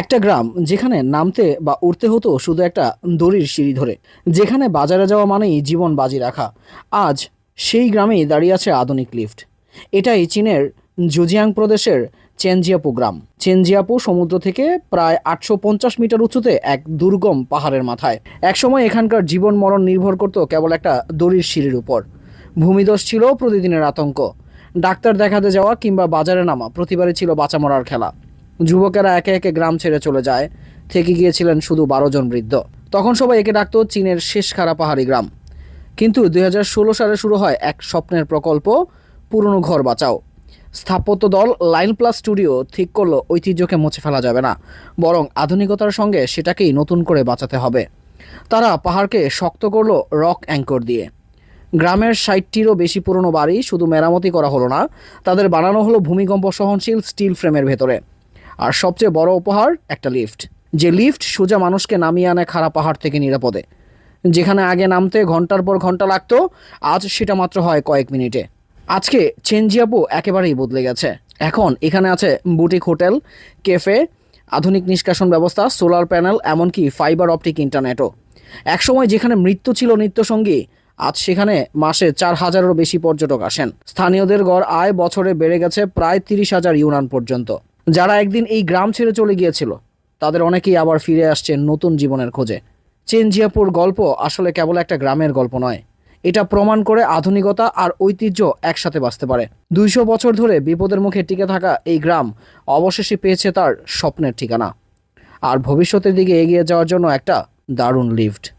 একটা গ্রাম যেখানে নামতে বা উঠতে হতো শুধু একটা দড়ির সিঁড়ি ধরে, যেখানে বাজারে যাওয়া মানেই জীবন বাজি রাখা। আজ সেই গ্রামেই দাঁড়িয়ে আছে আধুনিক লিফট। এটাই চীনের জুজিয়াং প্রদেশের চেনজিয়াপু গ্রাম। চেনজিয়াপু সমুদ্র থেকে প্রায় আটশো পঞ্চাশ মিটার উঁচুতে এক দুর্গম পাহাড়ের মাথায়। একসময় এখানকার জীবন মরণ নির্ভর করত কেবল একটা দড়ির সিঁড়ির উপর। ভূমিদোষ ছিল প্রতিদিনের আতঙ্ক। ডাক্তার দেখাতে যাওয়া কিংবা বাজারে নামা প্রতিবারই ছিল বাঁচা মরার খেলা। যুবকেরা একে একে গ্রাম ছেড়ে চলে যায়। থেকে গিয়েছিলেন শুধু বারো জন বৃদ্ধ। তখন সবাই একে ডাকতো চীনের শেষ খারা পাহাড়ি গ্রাম। কিন্তু দুই হাজার ষোলো সালে শুরু হয় এক স্বপ্নের প্রকল্প, পুরনো ঘর বাঁচাও। স্থাপত্য দল লাইন প্লাস স্টুডিও ঠিক করল, ঐতিহ্যকে মুছে ফেলা যাবে না। বরং আধুনিকতার সঙ্গে সেটাকেই নতুন করে বাঁচাতে হবে। তারা পাহাড়কে শক্ত করল রক অ্যাঙ্কর দিয়ে। গ্রামের ষাটটিরও বেশি পুরনো বাড়ি শুধু মেরামতি করা হলো না, তাদের বানানো হলো ভূমিকম্প সহনশীল স্টিল ফ্রেমের ভেতরে। আর সবচেয়ে বড় উপহার একটা লিফট। যে লিফট সোজা মানুষকে নামিয়ে আনে খারাপ পাহাড় থেকে নিরাপদে। যেখানে আগে নামতে ঘণ্টার পর ঘণ্টা লাগতো, আজ সেটা মাত্র হয় কয়েক মিনিটে। আজকে চেনজিয়াপু একেবারেই বদলে গেছে। এখন এখানে আছে বুটিক হোটেল, কেফে, আধুনিক নিষ্কাশন ব্যবস্থা, সোলার প্যানেল, এমনকি ফাইবার অপটিক ইন্টারনেটও। একসময় যেখানে মৃত্যু ছিল নিত্যসঙ্গী, আজ সেখানে মাসে চার হাজারেরও বেশি পর্যটক আসেন। স্থানীয়দের গড় আয় বছরে বেড়ে গেছে প্রায় তিরিশ হাজার ইউনান পর্যন্ত। যারা একদিন এই গ্রাম ছেড়ে চলে গিয়েছিল, তাদের অনেকেই আবার ফিরে আসছে নতুন জীবনের খোঁজে। চেনজিয়াপুর গল্প আসলে কেবল একটা গ্রামের গল্প নয়। এটা প্রমাণ করে আধুনিকতা আর ঐতিহ্য একসাথে বাঁচতে পারে। দুইশো বছর ধরে বিপদের মুখে টিকে থাকা এই গ্রাম অবশেষে পেয়েছে তার স্বপ্নের ঠিকানা। আর ভবিষ্যতের দিকে এগিয়ে যাওয়ার জন্য একটা দারুণ লিফট।